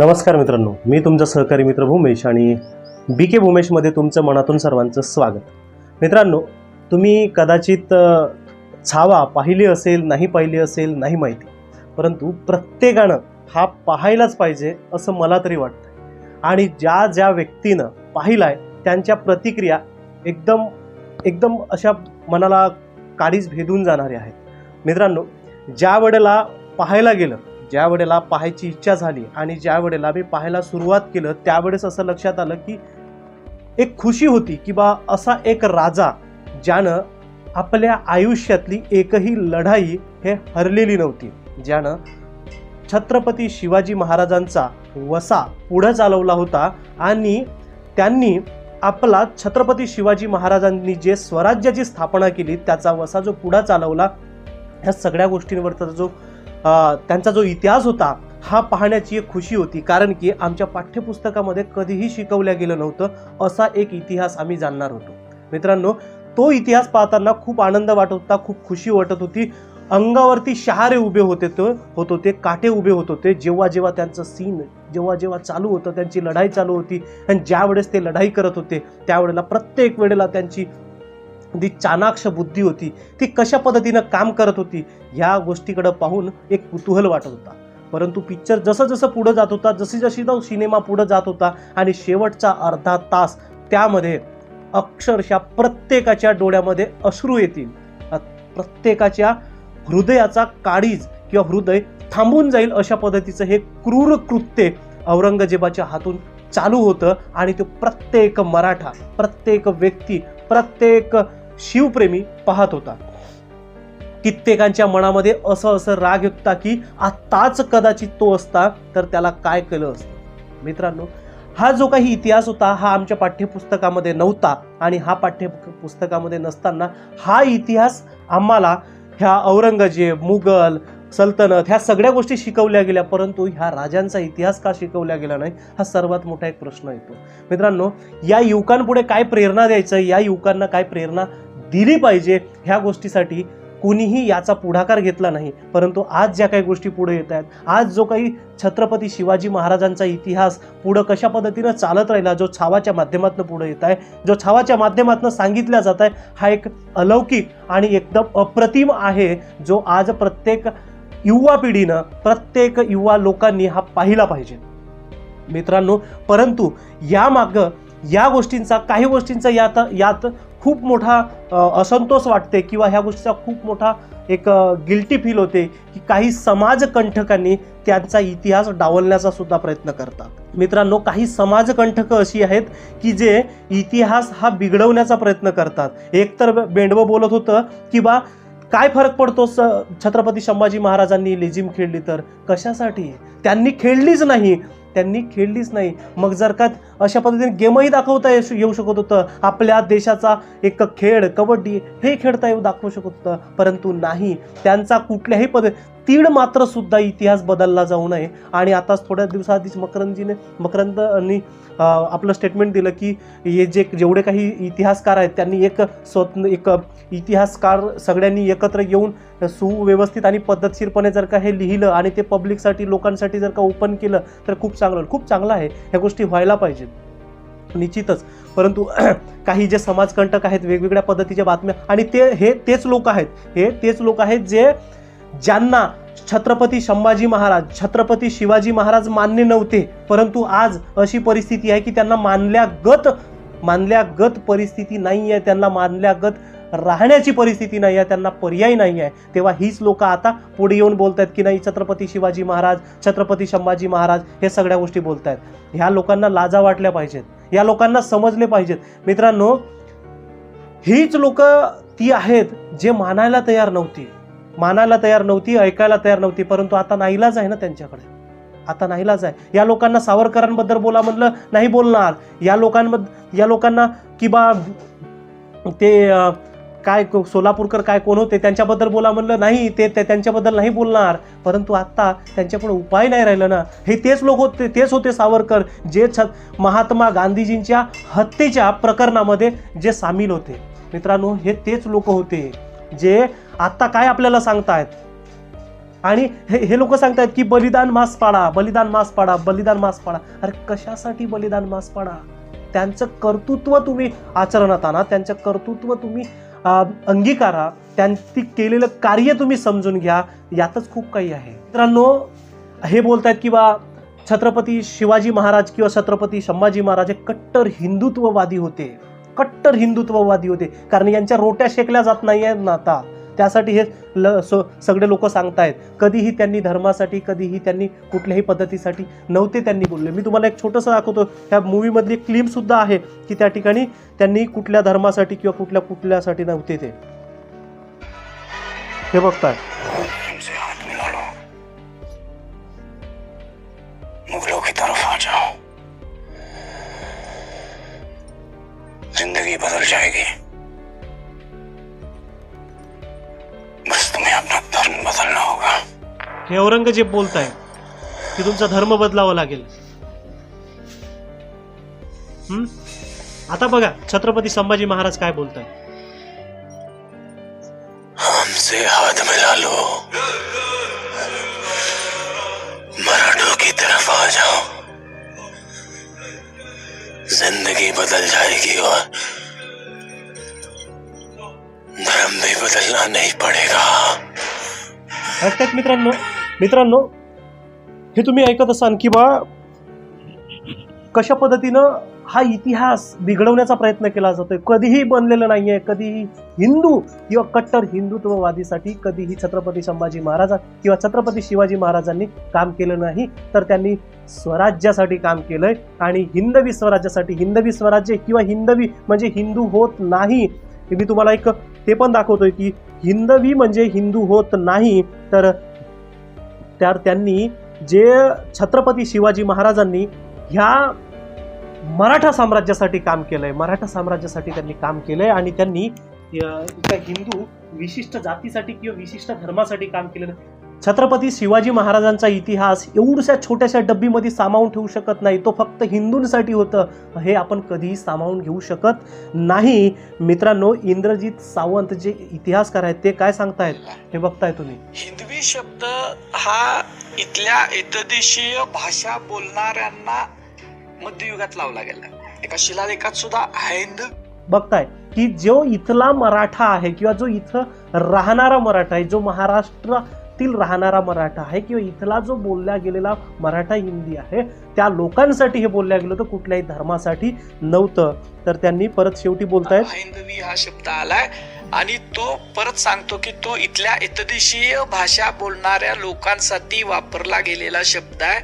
नमस्कार मित्रांनो मी तुमचा सहकारी मित्र भूमेश आणि बी के भूमेशमध्ये तुमचं मनातून सर्वांचं स्वागत. मित्रांनो तुम्ही कदाचित छावा पाहिली असेल नाही पाहिली असेल नाही माहिती. परंतु प्रत्येकानं हा पाहायलाच पाहिजे असं मला तरी वाटतं आणि ज्या ज्या व्यक्तीनं पाहिलाय त्यांच्या प्रतिक्रिया एकदम एकदम अशा मनाला काडीच भेदून जाणाऱ्या आहेत. मित्रांनो ज्या वेळेला पाहायला गेलं ज्या वेळेला पाहायची इच्छा झाली आणि ज्या वेळेला मी पाहायला सुरुवात केलं त्यावेळेस असं लक्षात आलं की एक खुशी होती की बा असा एक राजा ज्यानं आपल्या आयुष्यातली एकही लढाई हे हरलेली नव्हती. ज्यानं छत्रपती शिवाजी महाराजांचा वसा पुढं चालवला होता आणि त्यांनी आपला छत्रपती शिवाजी महाराजांनी जे स्वराज्याची स्थापना केली त्याचा वसा जो पुढा चालवला ह्या सगळ्या गोष्टींवरचा जो त्यांचा जो इतिहास होता हा पाहण्याची एक खुशी होती. कारण की आमच्या पाठ्यपुस्तकामध्ये कधीही शिकवल्या गेलं नव्हतं असा एक इतिहास आम्ही जाणणार होतो. मित्रांनो तो इतिहास पाहताना खूप आनंद वाटत होता खूप खुशी वाटत होती. अंगावरती शहारे उभे होते तो होत होते काटे उभे होत होते. जेव्हा जेव्हा त्यांचं सीन जेव्हा जेव्हा चालू होतं त्यांची लढाई चालू होती. आणि ज्या वेळेस ते लढाई करत होते त्यावेळेला प्रत्येक वेळेला त्यांची जी चाणाक्ष बुद्धी होती. ती कशा पद्धतीनं काम करत होती ह्या गोष्टीकडं पाहून एक कुतूहल वाटत होता. परंतु पिक्चर जसं जसं पुढं जात होता जशी जशी तो सिनेमा पुढं जात होता आणि शेवटचा अर्धा तास त्यामध्ये अक्षरशः प्रत्येकाच्या डोळ्यामध्ये अश्रू येतील. प्रत्येकाच्या हृदयाचा काळीज किंवा हृदय थांबून जाईल अशा पद्धतीचं हे क्रूर कृत्य औरंगजेबाच्या हातून चालू होतं आणि तो प्रत्येक मराठा प्रत्येक व्यक्ती प्रत्येक शिवप्रेमी पाहत होता. कित्येकांच्या मनामध्ये असं असं राग होता की आत्ताच कदाचित तो असता तर त्याला काय केलं असतं. मित्रांनो हा जो काही इतिहास होता हा आमच्या पाठ्यपुस्तकामध्ये नव्हता आणि हा पाठ्य पुस्तकामध्ये नसताना हा इतिहास आम्हाला ह्या औरंगजेब मुघल सल्तनत ह्या सगळ्या गोष्टी शिकवल्या गेल्या परंतु ह्या राजांचा इतिहास का शिकवला गेला नाही हा सर्वात मोठा एक प्रश्न येतो. मित्रांनो या युवकांपुढे काय प्रेरणा द्यायचं या युवकांना काय प्रेरणा दिली पाहिजे ह्या गोष्टीसाठी. कुणीही याचा पुढाकार घेतला नाही. परंतु आज ज्या काही गोष्टी पुढे येत आहेत आज जो काही छत्रपती शिवाजी महाराजांचा इतिहास पुढं कशा पद्धतीनं चालत राहिला जो छावाच्या माध्यमातून पुढे येत आहे जो छावाच्या माध्यमातून सांगितला जात आहे हा एक अलौकिक आणि एकदम अप्रतिम आहे जो आज प्रत्येक युवा पिढीनं प्रत्येक युवा लोकांनी हा पाहिला पाहिजे. मित्रांनो परंतु यामागं या गोष्टींचा काही गोष्टींचा यात यात खूप मोठा असंतोष वाटते किंवा ह्या गोष्टीचा खूप मोठा एक गिल्टी फील होते की काही समाजकंठकांनी त्यांचा इतिहास डावलण्याचा सुद्धा प्रयत्न करतात. मित्रांनो काही समाजकंठकं अशी आहेत की जे इतिहास हा बिघडवण्याचा प्रयत्न करतात. एक तर बेंडवं बोलत होतं की बा काय फरक पडतो स छत्रपती संभाजी महाराजांनी लेझिम खेळली तर? कशासाठी? त्यांनी खेळलीच नाही. त्यांनी खेळलीच नाही. मग जर का अशा पद्धतीने गेमही दाखवता येऊ येऊ शकत होतं. आपल्या देशाचा एक खेळ कबड्डी हे खेळता येऊ दाखवू शकत होतं. परंतु नाही. त्यांचा कुठल्याही पद तीड मात्र सुद्धा इतिहास बदलला जाऊ नये. आणि आताच थोड्या दिवसाआधीच मकरंदजीने मकरंद अं, आपलं स्टेटमेंट दिलं की हे जे जेवढे काही इतिहासकार आहेत त्यांनी एक स्वत एक इतिहासकार सगळ्यांनी एकत्र येऊन सुव्यवस्थित आणि पद्धतशीरपणे जर का हे लिहिलं आणि ते पब्लिकसाठी लोकांसाठी जर का ओपन केलं तर खूप चांगलं खूप चांगलं आहे. ह्या गोष्टी व्हायला पाहिजेत. निश्चितच. परंतु काही जे समाजकंटक आहेत वेगवेगळ्या पद्धतीच्या बातम्या आणि ते हे तेच लोक आहेत. हे तेच लोक आहेत जे ज्यांना छत्रपती संभाजी महाराज छत्रपती शिवाजी महाराज मान्य नव्हते. परंतु आज अशी परिस्थिती आहे की त्यांना मानल्यागत मानल्यागत परिस्थिती नाही आहे त्यांना मानल्यागत राहण्याची परिस्थिती नाही आहे त्यांना पर्याय नाही आहे तेव्हा हीच लोक आता पुढे येऊन बोलत आहेत की नाही छत्रपती शिवाजी महाराज छत्रपती संभाजी महाराज हे सगळ्या गोष्टी बोलत आहेत ह्या लोकांना लाजा वाटल्या पाहिजेत. या लोकांना समजले पाहिजेत. मित्रांनो हीच लोक ती आहेत जे मानायला तयार नव्हती. मानायला तयार नव्हती ऐकायला तयार नव्हती परंतु आता नाईलाज आहे ना त्यांच्याकडे. आता नाहीलाच आहे. या लोकांना सावरकरांबद्दल बोला म्हणलं नाही बोलणार. या लोकांबद्दल या लोकांना की बा ते काय को- सोलापूरकर काय कोण होते त्यांच्याबद्दल बोला म्हणलं नाही ते ते त्यांच्याबद्दल नाही बोलणार. परंतु आत्ता त्यांच्यापुढे उपाय नाही राहिलं ना. हे तेच लोक होते तेच होते सावरकर जे छ महात्मा गांधीजींच्या हत्येच्या प्रकरणामध्ये जे सामील होते. मित्रांनो हे तेच लोक होते जे आत्ता काय आपल्याला सांगतायत. आणि हे हे लोक सांगतायत की बलिदान मास पाडा बलिदान मास पाडा बलिदान मास पाडा. अरे कशासाठी बलिदान मास पाडा? त्यांचं कर्तृत्व तुम्ही आचरणात आणा त्यांचं कर्तृत्व तुम्ही अंगीकारा त्यांनी केलेलं कार्य तुम्ही समजून घ्या यातच खूप काही आहे. मित्रांनो हे बोलतायत की बा छत्रपती शिवाजी महाराज किंवा छत्रपती संभाजी महाराज हे कट्टर हिंदुत्ववादी होते. कट्टर हिंदुत्ववादी होते. कारण यांच्या रोट्या शेकल्या जात नाही आहेत ना आता. त्यासाठी हे ल सो सगळे लोक सांगतायत. कधीही त्यांनी धर्मासाठी कधीही त्यांनी कुठल्याही पद्धतीसाठी नव्हते त्यांनी बोलले. मी तुम्हाला एक छोटंसं दाखवतो. ह्या मूवीमधली क्लीमसुद्धा आहे की त्या ठिकाणी त्यांनी कुठल्या धर्मासाठी किंवा कुठल्या कुठल्यासाठी नव्हते ते. हे बघताय. जिंदगी बदल जाएगी। हे औरंगजेब बोलताय की तुमचा धर्म बदलावा लागेल. हम्म? आता बघा छत्रपती संभाजी महाराज काय बोलताय हमसे हाथ मिला लो. मराठों की तरफ आ जाओ. जिंदगी बदल जाएगी और धर्म भी बदलना नहीं पड़ेगा। ऐकतात मित्रांनो मित्रांनो हे तुम्ही ऐकत असाल की बा कशा पद्धतीनं हा इतिहास बिघडवण्याचा प्रयत्न केला जातोय? कधीही बनलेलं नाही आहे कधीही हिंदू किंवा कट्टर हिंदुत्ववादीसाठी कधीही छत्रपती संभाजी महाराज किंवा छत्रपती शिवाजी महाराजांनी काम केलं नाही तर त्यांनी स्वराज्यासाठी काम केलंय. आणि हिंदवी स्वराज्यासाठी हिंदवी स्वराज्य किंवा हिंदवी म्हणजे हिंदू होत नाही. हे मी तुम्हाला एक ते पण दाखवतोय की हिंदवी म्हणजे हिंदू होत नाही तर त्या त्यांनी जे छत्रपती शिवाजी महाराजांनी ह्या मराठा साम्राज्यासाठी काम केलंय मराठा साम्राज्यासाठी त्यांनी काम केलंय आणि त्यांनी हिंदू विशिष्ट जातीसाठी किंवा विशिष्ट धर्मासाठी काम केलेलं छत्रपती शिवाजी महाराजांचा इतिहास एवढ्याशा छोट्याशा डब्बीमध्ये सामावून ठेवू शकत नाही. तो फक्त हिंदूंसाठी होतं. हे आपण कधीही सामावून घेऊ शकत नाही. मित्रांनो इंद्रजित सावंत जे इतिहासकार आहेत ते काय सांगतायत? हे बघताय तुम्ही. हिंदवी शब्द हा इथल्या एकदेशीय भाषा बोलणाऱ्यांना मध्ययुगात लावला गेला. एका शिलालेखात सुद्धा हिंद बघताय की जो इथला मराठा आहे किंवा जो इथं राहणारा मराठा आहे जो महाराष्ट्रातील राहणारा मराठा आहे किंवा इथला जो बोलला गेलेला मराठा हिंदी आहे त्या लोकांसाठी हे बोलल्या गेलं तर कुठल्याही धर्मासाठी नव्हतं. तर त्यांनी परत शेवटी बोलतायत. हिंदवी हा शब्द आलाय आणि तो परत सांगतो की तो इथल्या एकदेशीय भाषा बोलणाऱ्या लोकांसाठी वापरला गेलेला शब्द आहे.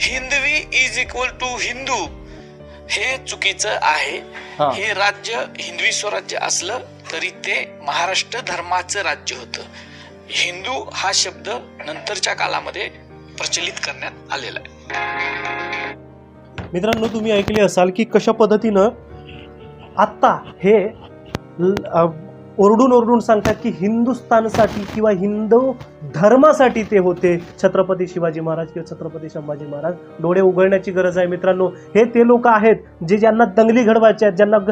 Hindavi is equal to Hindu हे चुकीचं आहे. हे राज्य हिंदवी स्वराज्य असलं तरी ते महाराष्ट्र धर्माचं राज्य होतं. हिंदू हा शब्द नंतरच्या काळामध्ये प्रचलित करण्यात आलेला आहे. मित्रांनो तुम्ही ऐकले असाल की कशा पद्धतीनं आत्ता हे ल- ओरडून ओरडून सांगतात की हिंदुस्थानसाठी किंवा हिंदू धर्मासाठी ते होते. छत्रपती शिवाजी महाराज किंवा छत्रपती संभाजी महाराज. डोळे उघडण्याची गरज आहे मित्रांनो. हे ते लोक आहेत जे ज्यांना दंगली घडवायचे आहेत ज्यांना ग-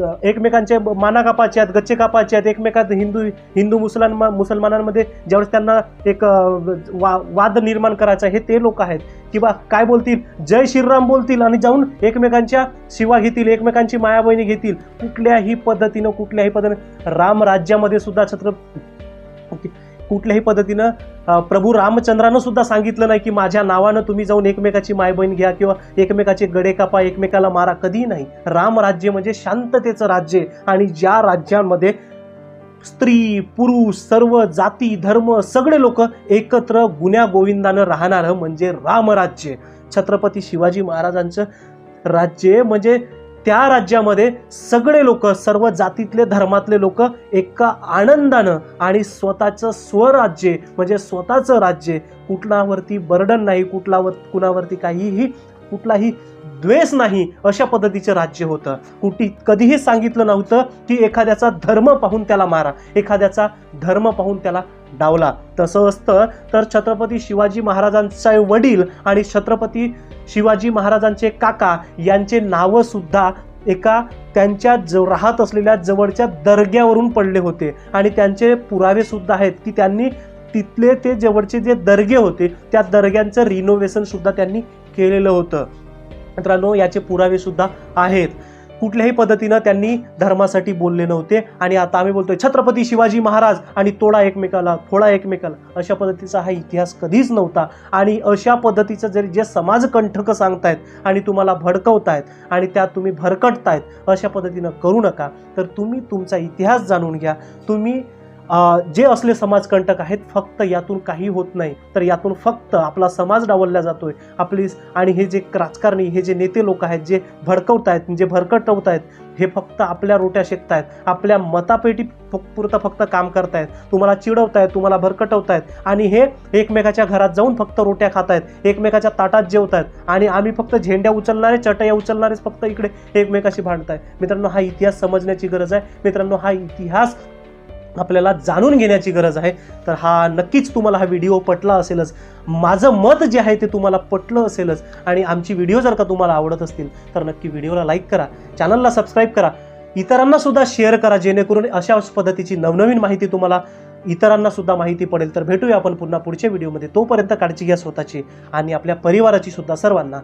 ग- एकमेकांचे माना कापाचे आहेत गच्चे कापाचे आहेत. एकमेकात हिंदू हिंदू मुसलमान मुसलमानांमध्ये ज्यावेळेस त्यांना एक वा वाद निर्माण करायचा आहे, हे ते लोक आहेत. किंवा काय बोलतील? जय श्रीराम बोलतील आणि जाऊन एकमेकांच्या शिवा घेतील एकमेकांची मायाबहिणी घेतील. कुठल्याही पद्धतीनं कुठल्याही पद्धतीनं राम राज्यामध्ये सुद्धा छत्र कुठल्याही पद्धतीनं प्रभू रामचंद्रानं सुद्धा सांगितलं नाही की माझ्या नावानं तुम्ही जाऊन एकमेकाची मायबहीण घ्या किंवा एकमेकाचे गडे कापा एकमेकाला मारा. कधीही नाही. राम राज्य म्हणजे शांततेचं राज्य आणि ज्या राज्यांमध्ये स्त्री पुरुष सर्व जाती धर्म सगळे लोक एकत्र गुन्ह्या गोविंदानं राहणारं म्हणजे रामराज्य छत्रपती शिवाजी महाराजांचं राज्य म्हणजे त्या राज्यामध्ये सगळे लोक सर्व जातीतले धर्मातले लोक एका आनंदानं आणि स्वतःचं स्वराज्य म्हणजे स्वतःचं राज्य कुठलावरती बर्डन नाही कुठलावर कुणावरती काहीही कुठलाही द्वेष नाही अशा पद्धतीचं राज्य होतं. कुठे कधीही सांगितलं नव्हतं की एखाद्याचा धर्म पाहून त्याला मारा एखाद्याचा धर्म पाहून त्याला डावला. तसं असतं तर छत्रपती शिवाजी महाराजांचे वडील आणि छत्रपती शिवाजी महाराजांचे काका यांचे नावं सुद्धा एका त्यांच्या ज राहत असलेल्या जवळच्या दर्ग्यावरून पडले होते. आणि त्यांचे पुरावे सुद्धा आहेत की त्यांनी तिथले ते जवळचे जे दर्गे होते त्या दर्ग्यांचं रिनोव्हेशन सुद्धा त्यांनी केलेलं होतं. मित्रांनो याचे पुरावे सुद्धा आहेत. कुठल्याही पद्धतीनं त्यांनी धर्मासाठी बोलले नव्हते. आणि आता आम्ही बोलतोय छत्रपती शिवाजी महाराज आणि तोडा एकमेकाला फोडा एकमेकाला अशा पद्धतीचा हा इतिहास कधीच नव्हता. आणि अशा पद्धतीचं जरी जे समाजकंठक सांगतायत आणि तुम्हाला भडकवतायत आणि त्यात तुम्ही भरकटतायत अशा पद्धतीनं करू नका. तर तुम्ही तुमचा इतिहास जाणून घ्या. तुम्ही जे असले समाजकंटक आहेत फक्त यातून काही होत नाही. तर यातून फक्त आपला समाज डावलला जातोय. आपली आणि हे जे राजकारणी हे जे नेते लोक आहेत जे भडकवत आहेत जे भरकटवत आहेत हे फक्त आपल्या रोट्या शेकतायत. आपल्या मतापेटी पुरता फक्त काम करतायत. तुम्हाला चिडवतायत तुम्हाला भरकटवतायत. आणि हे एकमेकाच्या घरात जाऊन फक्त रोट्या खातायत. एकमेकाच्या ताटात जेवतायत. आणि आम्ही फक्त झेंड्या उचलणारे चटया उचलणारेच फक्त इकडे एकमेकाशी भांडतायत. मित्रांनो हा इतिहास समजण्याची गरज आहे. मित्रांनो हा इतिहास आपल्याला जाणून घेण्याची गरज आहे. तर हा नक्कीच तुम्हाला हा व्हिडिओ पटला असेलच. माझं मत जे आहे ते तुम्हाला पटलं असेलच. आणि आमची व्हिडिओ जर का तुम्हाला आवडत असतील तर नक्की व्हिडिओला लाईक करा. चॅनलला सबस्क्राईब करा. इतरांना सुद्धा शेअर करा जेणेकरून अशाच पद्धतीची नवनवीन माहिती तुम्हाला इतरांना सुद्धा माहिती पडेल. तर भेटूया आपण पुन्हा पुढच्या व्हिडिओमध्ये. तोपर्यंत काळजी घ्या स्वतःची आणि आपल्या परिवाराची सुद्धा सर्वांना.